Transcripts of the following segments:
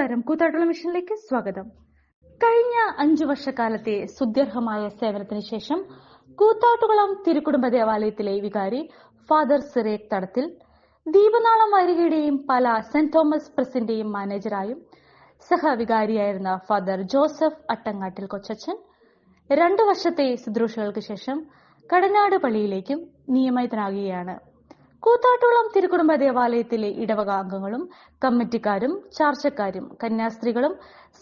നമസ്കാരം. കൂത്താട്ടുള്ള മിഷനിലേക്ക് സ്വാഗതം. കഴിഞ്ഞ അഞ്ചു വർഷക്കാലത്തെ സുദീർഘമായ സേവനത്തിന് ശേഷം കൂത്താട്ടുകുളം തിരുക്കുടുംബ ദേവാലയത്തിലെ വികാരി ഫാദർ സിറേക് തടത്തിൽ ദീപനാളം വാരികയുടെയും പല സെന്റ് തോമസ് പ്രസിന്റെയും മാനേജറായും സഹവികാരിയായിരുന്ന ഫാദർ ജോസഫ് അട്ടങ്ങാട്ടിൽ കൊച്ചച്ചൻ രണ്ടു വർഷത്തെ ശുശ്രൂഷകൾക്ക് ശേഷം കടനാട് പള്ളിയിലേക്കും നിയമിതനാകുകയാണ്. കൂത്താട്ടുകുളം തിരുക്കുടുംബ ദേവാലയത്തിലെ ഇടവക അംഗങ്ങളും കമ്മിറ്റിക്കാരും ചാർച്ചക്കാരും കന്യാസ്ത്രീകളും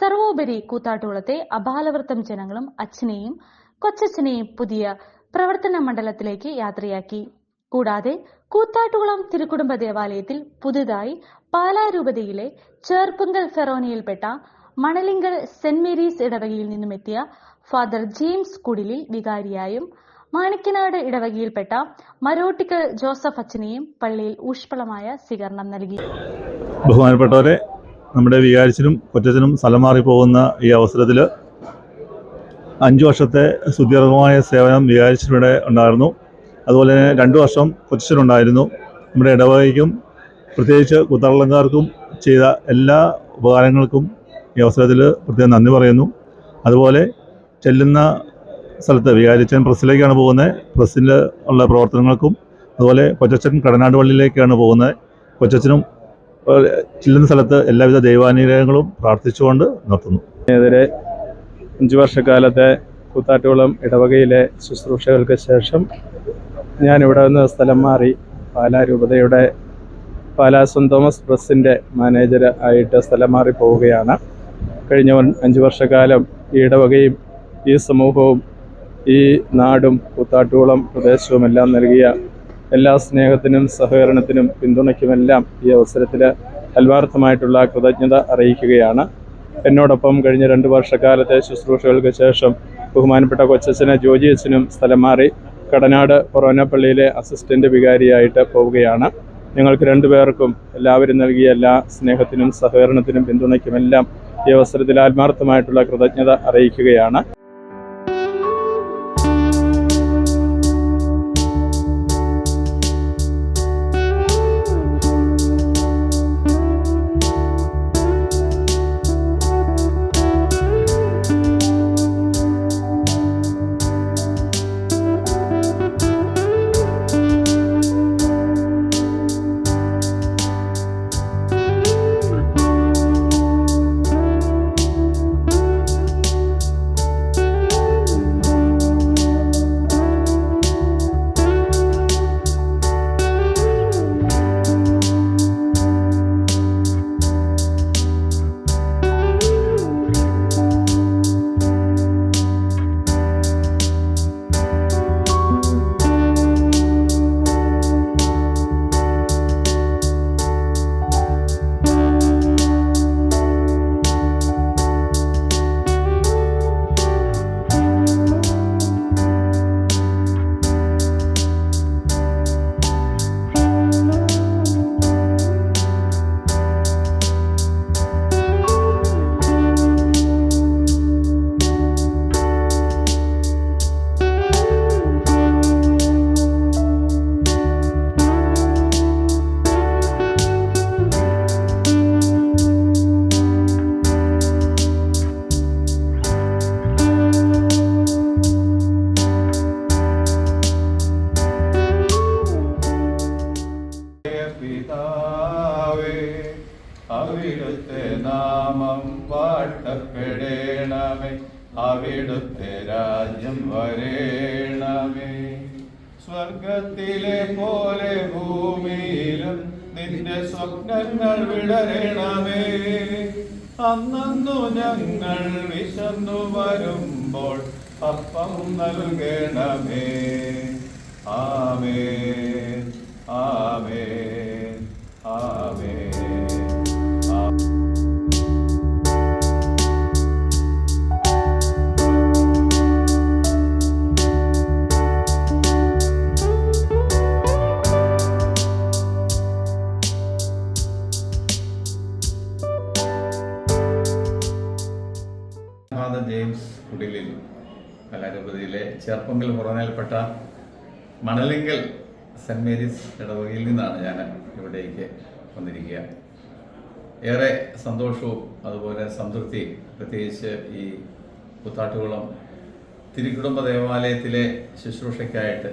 സർവോപരി കൂത്താട്ടുകുളത്തെ അപാലവൃത്തം ജനങ്ങളും അച്ഛനെയും കൊച്ചച്ഛനെയും പുതിയ പ്രവർത്തന മണ്ഡലത്തിലേക്ക് യാത്രയാക്കി. കൂടാതെ കൂത്താട്ടുകുളം തിരുക്കുടുംബ ദേവാലയത്തിൽ പുതുതായി പാലാരൂപതയിലെ ചേർപ്പുങ്കൽ ഫെറോനിയിൽപ്പെട്ട മണലിങ്കൽ സെന്റ് മേരീസ് ഇടവകയിൽ നിന്നുമെത്തിയ ഫാദർ ജെയിംസ് കുടിലിൽ വികാരിയായും മാണിക്കനാട് ഇടവകയിൽപ്പെട്ട മരോട്ടിക്കൽ ജോസഫ് അച്ഛനെയും പള്ളിയിൽ ഊഷ്പളമായ സ്വീകരണം നൽകി. ബഹുമാനപ്പെട്ടവരെ നമ്മുടെ വികാരിച്ചിനും കൊച്ചച്ചനും സ്ഥലം മാറി പോകുന്ന ഈ അവസരത്തിൽ അഞ്ച് വർഷത്തെ സുദീർഘമായ സേവനം വികാരിച്ചിലൂടെ ഉണ്ടായിരുന്നു. അതുപോലെ തന്നെ രണ്ട് വർഷം കൊച്ചനുണ്ടായിരുന്നു നമ്മുടെ ഇടവകയ്ക്കും പ്രത്യേകിച്ച് കുത്തളങ്കാർക്കും ചെയ്ത എല്ലാ ഉപകാരങ്ങൾക്കും ഈ അവസരത്തിൽ പ്രത്യേകം നന്ദി പറയുന്നു. അതുപോലെ ചെല്ലുന്ന സ്ഥലത്ത് വികാരിച്ചൻ പ്രസ്സിലേക്കാണ് പോകുന്നത്. പ്രസ്സിൽ ഉള്ള പ്രവർത്തനങ്ങൾക്കും അതുപോലെ കൊച്ചച്ചൻ കടനാട് പള്ളിയിലേക്കാണ് പോകുന്നത് കൊച്ചച്ചനും ചില്ലുന്ന സ്ഥലത്ത് എല്ലാവിധ ദൈവാനുഗ്രഹങ്ങളും പ്രാർത്ഥിച്ചുകൊണ്ട് നിർത്തുന്നു. എതിരെ അഞ്ചു വർഷക്കാലത്തെ കൂത്താട്ടുകുളം ഇടവകയിലെ ശുശ്രൂഷകൾക്ക് ശേഷം ഞാനിവിടെ നിന്ന് സ്ഥലം മാറി പാലാ രൂപതയുടെ പാലാ സെന്റ് തോമസ് പ്രസിന്റെ മാനേജർ ആയിട്ട് സ്ഥലം മാറി പോവുകയാണ്. കഴിഞ്ഞ അഞ്ച് വർഷക്കാലം ഈ ഇടവകയും ഈ സമൂഹവും ഈ നാടും കൂത്താട്ടുകുളം പ്രദേശവും എല്ലാം നൽകിയ എല്ലാ സ്നേഹത്തിനും സഹകരണത്തിനും പിന്തുണയ്ക്കുമെല്ലാം ഈ അവസരത്തിൽ അൽവാർത്ഥമായിട്ടുള്ള കൃതജ്ഞത അറിയിക്കുകയാണ്. എന്നോടൊപ്പം കഴിഞ്ഞ രണ്ട് വർഷക്കാലത്തെ ശുശ്രൂഷകൾക്ക് ശേഷം ബഹുമാനപ്പെട്ട കൊച്ചച്ഛന് ജോജി അച്ഛനും സ്ഥലം മാറി കടനാട് കൊറോന പള്ളിയിലെ അസിസ്റ്റന്റ് വികാരിയായിട്ട് പോവുകയാണ്. ഞങ്ങൾക്ക് രണ്ടുപേർക്കും എല്ലാവരും നൽകിയ എല്ലാ സ്നേഹത്തിനും സഹകരണത്തിനും പിന്തുണയ്ക്കുമെല്ലാം ഈ അവസരത്തിൽ ആത്മാർത്ഥമായിട്ടുള്ള കൃതജ്ഞത അറിയിക്കുകയാണ്. അവിടുത്തെ നാമം വാഴ്ത്തപ്പെടേണമേ. അവിടുത്തെ രാജ്യം വരേണമേ. സ്വർഗത്തിലെ പോലെ ഭൂമിയിലും നിന്റെ സ്വപ്നങ്ങൾ വിടരണമേ. അന്നു ഞങ്ങൾ വിശന്നു വരുമ്പോൾ അപ്പം നൽകണമേ. ആമേൻ. ഫാദർ ജെയിംസ് കുടിലിൽ കലാരൂപതയിലെ ചേർപ്പങ്കൽ പുറമേൽപ്പെട്ട മണലിങ്കൽ സെന്റ് മേരീസ് ഇടവകയിൽ നിന്നാണ് ഞാൻ ഇവിടേക്ക് വന്നിരിക്കുക. ഏറെ സന്തോഷവും അതുപോലെ സംതൃപ്തിയും പ്രത്യേകിച്ച് ഈ കുത്താട്ടുകുളം തിരുക്കുടുംബ ദേവാലയത്തിലെ ശുശ്രൂഷയ്ക്കായിട്ട്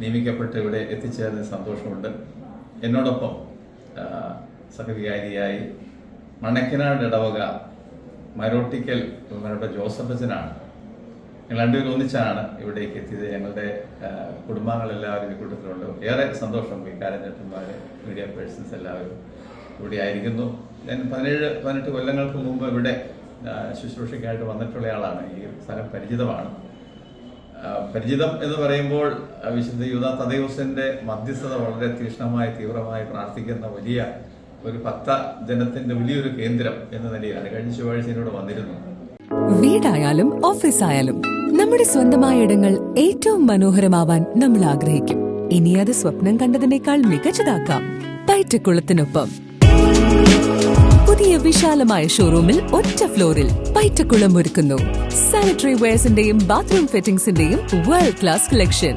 നിയമിക്കപ്പെട്ട് ഇവിടെ എത്തിച്ചേർന്ന സന്തോഷമുണ്ട്. എന്നോടൊപ്പം സഹവികാരിയായി മണക്കനാട് ഇടവക മരോട്ടിക്കൽ ബഹുമാനപ്പെട്ട ജോസഫ് അച്ഛനാണ്. ഞങ്ങൾ രണ്ടുപേരും ഒന്നിച്ചാണ് ഇവിടേക്ക് എത്തിയത്. ഞങ്ങളുടെ കുടുംബാംഗങ്ങളെല്ലാവരും കൂട്ടത്തിലുണ്ട്. ഏറെ സന്തോഷം ഈ കാരഞ്ചേട്ടന്മാർ മീഡിയ പേഴ്സൺസ് എല്ലാവരും ഇവിടെ ആയിരിക്കുന്നു. ഞാൻ പതിനേഴ് പതിനെട്ട് കൊല്ലങ്ങൾക്ക് മുമ്പ് ഇവിടെ ശുശ്രൂഷയ്ക്കായിട്ട് വന്നിട്ടുള്ള ആളാണ്. ഈ സ്ഥലം പരിചിതമാണ്. പരിചിതം എന്ന് പറയുമ്പോൾ വിശുദ്ധ യൂത തദൈവസിന്റെ മധ്യസ്ഥത വളരെ തീക്ഷ്ണമായി തീവ്രമായി പ്രാർത്ഥിക്കുന്ന വലിയ ഒരു ഭക്ത ജനത്തിന്റെ വലിയൊരു കേന്ദ്രം എന്ന നിലയിലാണ്. കഴിഞ്ഞ ചൊവ്വാഴ്ച എന്നോട് വന്നിരുന്നു. വീടായാലും ഓഫീസായാലും നമ്മുടെ സ്വന്തമായ ഇടങ്ങൾ ഏറ്റവും മനോഹരമാവാൻ നമ്മൾ ആഗ്രഹിക്കും. ഇനി അത് സ്വപ്നം കണ്ടതിനേക്കാൾ മികച്ചതാക്കാം പയറ്റക്കുളത്തിനൊപ്പം പുതിയ വിശാലമായ ഷോറൂമിൽ ഒറ്റ ഫ്ലോറിൽ പയറ്റക്കുളം ഒരുക്കുന്നു. സാനിറ്ററി വെയർസിന്റെയും ബാത്റൂം ഫിറ്റിംഗ്സിന്റെയും വേൾഡ് ക്ലാസ് കളക്ഷൻ